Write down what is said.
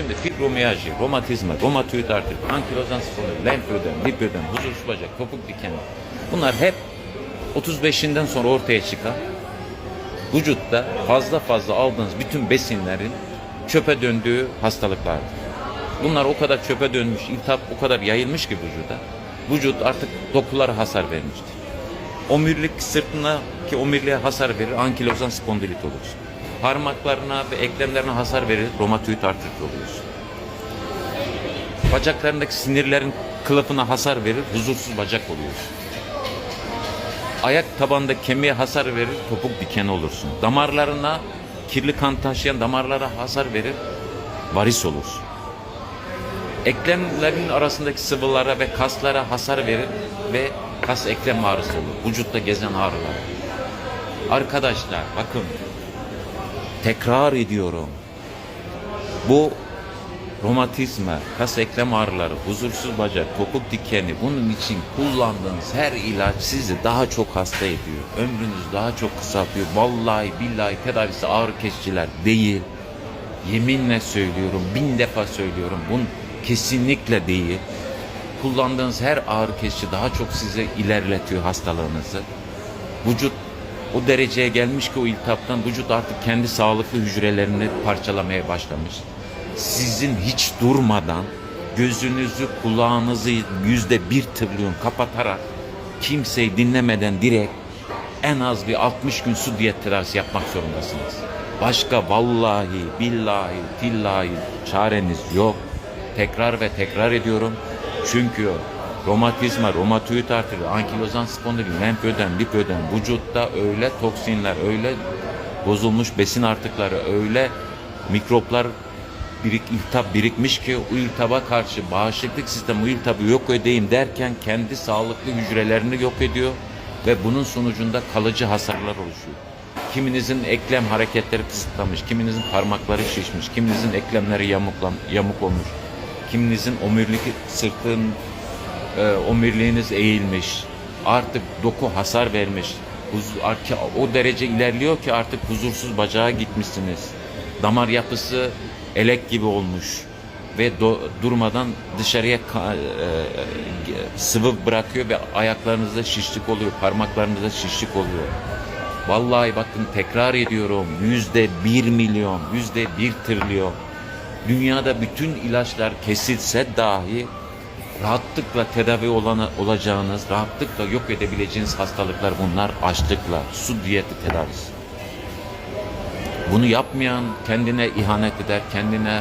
Şimdi fibromiyalji, romatizma, romatoid artrit, ankilozan spondilit, lenfödem, lipödem, huzursuz bacak, topuk diken. Bunlar hep 35'inden sonra ortaya çıkan vücutta fazla fazla aldığınız bütün besinlerin çöpe döndüğü hastalıklardır. Bunlar o kadar çöpe dönmüş, iltihap o kadar yayılmış ki vücuda. Vücut artık dokulara hasar vermiştir. Omurilik sırtına ki omuriliğe hasar verir, ankilozan spondilit olursun. Parmaklarına ve eklemlerine hasar verir, romatoid artrit olursun. Bacaklarındaki sinirlerin kılıfına hasar verir, huzursuz bacak oluyorsun. Ayak tabandaki kemiğe hasar verir, topuk diken olursun. Damarlarına, kirli kan taşıyan damarlara hasar verir, varis olursun. Eklemlerin arasındaki sıvılara ve kaslara hasar verir ve kas eklem ağrısı olur. Vücutta gezen ağrılar. Arkadaşlar bakın tekrar ediyorum. Bu romatizma, kas eklem ağrıları, huzursuz bacak, topuk dikeni bunun için kullandığınız her ilaç sizi daha çok hasta ediyor. Ömrünüz daha çok kısaltıyor. Vallahi billahi tedavisi ağrı kesiciler değil. Yeminle söylüyorum, bin defa söylüyorum. Bunun kesinlikle değil. Kullandığınız her ağrı kesici daha çok size ilerletiyor hastalığınızı. Vücut o dereceye gelmiş ki o iltihaptan vücut artık kendi sağlıklı hücrelerini parçalamaya başlamış. Sizin hiç durmadan gözünüzü kulağınızı yüzde bir trilyon kapatarak kimseyi dinlemeden direkt en az bir 60 gün su diyet tedavisi yapmak zorundasınız. Başka vallahi, billahi, tillahi çareniz yok. Tekrar ve tekrar ediyorum. Çünkü romatizma, romatoid artrit, ankilozan spondilit, lenfödem, lipödem vücutta öyle toksinler, öyle bozulmuş besin artıkları, öyle mikroplar birik, iltihap birikmiş ki o iltihaba karşı bağışıklık sistemi o iltihabı yok edeyim derken kendi sağlıklı hücrelerini yok ediyor ve bunun sonucunda kalıcı hasarlar oluşuyor. Kiminizin eklem hareketleri kısıtlamış, kiminizin parmakları şişmiş, kiminizin eklemleri yamuklan, yamuk olmuş, kiminizin omurilik sırtın e, omuriliğiniz eğilmiş, artık doku hasar vermiş, o derece ilerliyor ki artık huzursuz bacağa gitmişsiniz. Damar yapısı elek gibi olmuş ve do- durmadan dışarıya ka- e, e, sıvı bırakıyor ve ayaklarınızda şişlik oluyor, parmaklarınızda şişlik oluyor. Vallahi bakın tekrar ediyorum yüzde bir milyon, yüzde bir trilyon. Dünyada bütün ilaçlar kesilse dahi rahatlıkla tedavi olana, olacağınız, rahatlıkla yok edebileceğiniz hastalıklar bunlar açlıkla, su diyeti tedavisi. Bunu yapmayan kendine ihanet eder, kendine